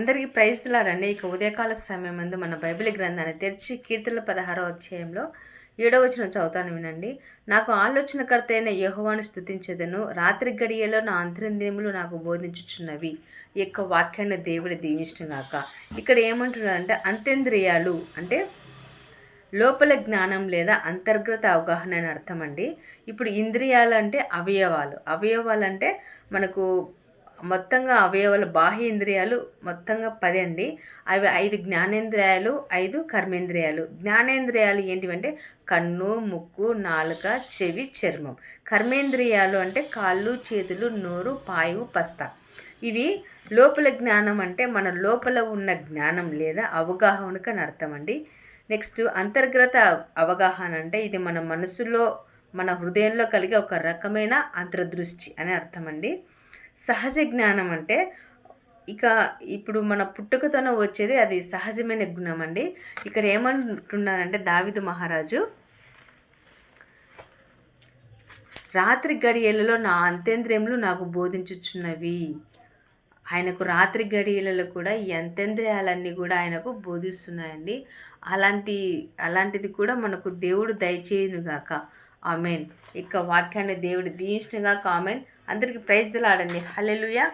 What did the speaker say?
అందరికీ ప్రైజ్లాడండి ఇక ఉదయకాల సమయం ముందు మన బైబిల్ గ్రంథాన్ని తెరిచి కీర్తనల పదహారో అధ్యాయంలో ఏడవ వచ్చిన చదువుతాను వినండి. నాకు ఆలోచనకర్త అయిన యహోవాను స్థుతించదను రాత్రి గడియలో నా అంతరింద్రియములు నాకు బోధించుచున్నవి. ఈ యొక్క వాక్యాన్ని దేవుడి దీవించుగాక ఇక్కడ ఏమంటున్నారంటే అంతేంద్రియాలు అంటే లోపల జ్ఞానం లేదా అంతర్గత అవగాహన అని అర్థం అండి. ఇప్పుడు ఇంద్రియాలు అంటే అవయవాలు. అవయవాలు అంటే మనకు మొత్తంగా అవయవాలు బాహ్య ఇంద్రియాలు మొత్తంగా పది అండి అవి ఐదు జ్ఞానేంద్రియాలు ఐదు కర్మేంద్రియాలు. జ్ఞానేంద్రియాలు ఏంటివంటే కన్ను ముక్కు నాలుక చెవి చర్మం. కర్మేంద్రియాలు అంటే కాళ్ళు చేతులు నోరు పాయువు పస్త. ఇవి లోపల జ్ఞానం అంటే మన లోపల ఉన్న జ్ఞానం లేదా అవగాహనకు అని అర్థం అండి నెక్స్ట్ అంతర్గత అవగాహన అంటే ఇది మన మనసులో మన హృదయంలో కలిగే ఒక రకమైన అంతర్దృష్టి అని అర్థం అండి సహజ జ్ఞానం అంటే ఇక ఇప్పుడు మన పుట్టుకతోనే వచ్చేది అది సహజమైన గుణం అండి ఇక్కడ ఏమంటున్నారంటే దావిదు మహారాజు రాత్రి గడియలలో నా అంతేంద్రియములు నాకు బోధించుచున్నవి. ఆయనకు రాత్రి గడియలలో కూడా ఈ అంతేంద్రియాలన్నీ కూడా ఆయనకు బోధిస్తున్నాయండి. అలాంటి అలాంటిది కూడా మనకు దేవుడు దయచేయునుగాక. ఆమెన్. ఇక వాక్యాన్ని దేవుడు దీవించినగాక ఆమెన్. అందరికీ ప్రైజ్ దిలాడండి హల్లెలూయా.